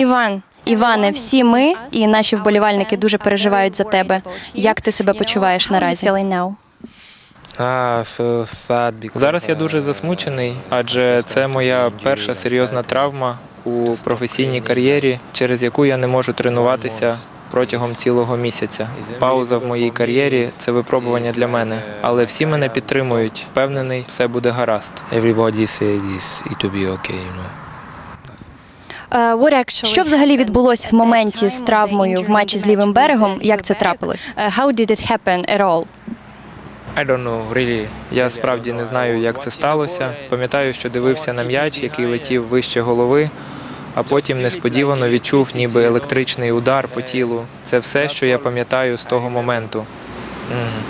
Іван, Іване, всі ми і наші вболівальники дуже переживають за тебе. Як ти себе почуваєш наразі? Зараз я дуже засмучений, адже це моя перша серйозна травма у професійній кар'єрі, через яку я не можу тренуватися протягом цілого місяця. Пауза в моїй кар'єрі це випробування для мене, але всі мене підтримують. Впевнений, все буде гаразд. Everybody said this, it will be okay, you know. Що взагалі відбулось в моменті з травмою в матчі з лівим берегом? Як це трапилось? How did it happen at all? I don't know, really. Я справді не знаю, як це сталося. Пам'ятаю, що дивився на м'яч, який летів вище голови, а потім несподівано відчув ніби електричний удар по тілу. Це все, що я пам'ятаю з того моменту. Мгм.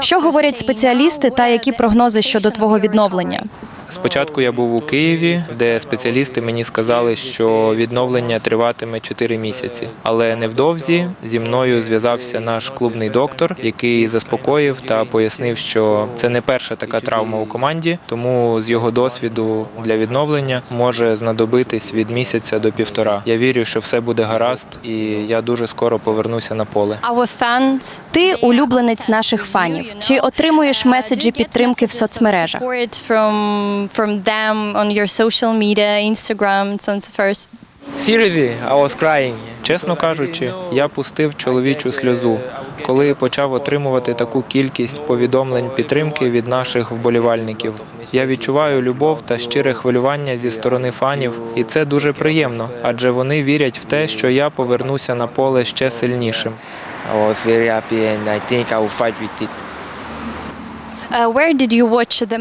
Що говорять спеціалісти та які прогнози щодо твого відновлення? Спочатку я був у Києві, де спеціалісти мені сказали, що відновлення триватиме 4 місяці. Але невдовзі зі мною зв'язався наш клубний доктор, який заспокоїв та пояснив, що це не перша така травма у команді, тому з його досвіду для відновлення може знадобитись від місяця до півтора. Я вірю, що все буде гаразд, і я дуже скоро повернуся на поле. Our fans. Ти улюбленець наших фанів. Чи отримуєш меседжі підтримки в соцмережах? From from them on your social media, Instagram, and so on so forth. Seriously, I was crying. Чесно кажучи, я пустив чоловічу сльозу, коли почав отримувати таку кількість повідомлень підтримки від наших вболівальників. Я відчуваю любов та щире хвилювання зі сторони фанів, і це дуже приємно, адже вони вірять в те, що я повернуся на поле ще сильнішим. I was very happy and I think I will fight with it.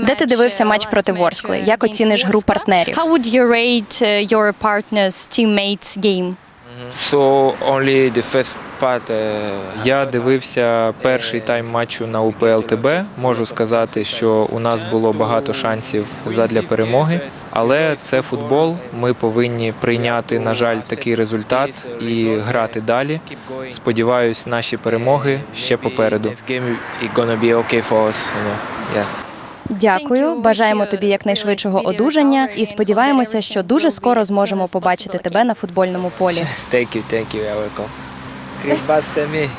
Де ти дивився uh, матч проти Ворскли? uh, Як оціниш гру партнерів? How would you rate uh, your partners, teammates game? Uh, Я дивився перший тайм матчу на УПЛ ТБ. Можу сказати, що у нас було багато шансів задля перемоги, але це футбол. Ми повинні прийняти, на жаль, такий результат і грати далі. Сподіваюсь, наші перемоги ще попереду. Дякую. Бажаємо тобі якнайшвидшого одужання і сподіваємося, що дуже скоро зможемо побачити тебе на футбольному полі. Дякую, дякую, thank you. You're welcome. Chris Bassemi.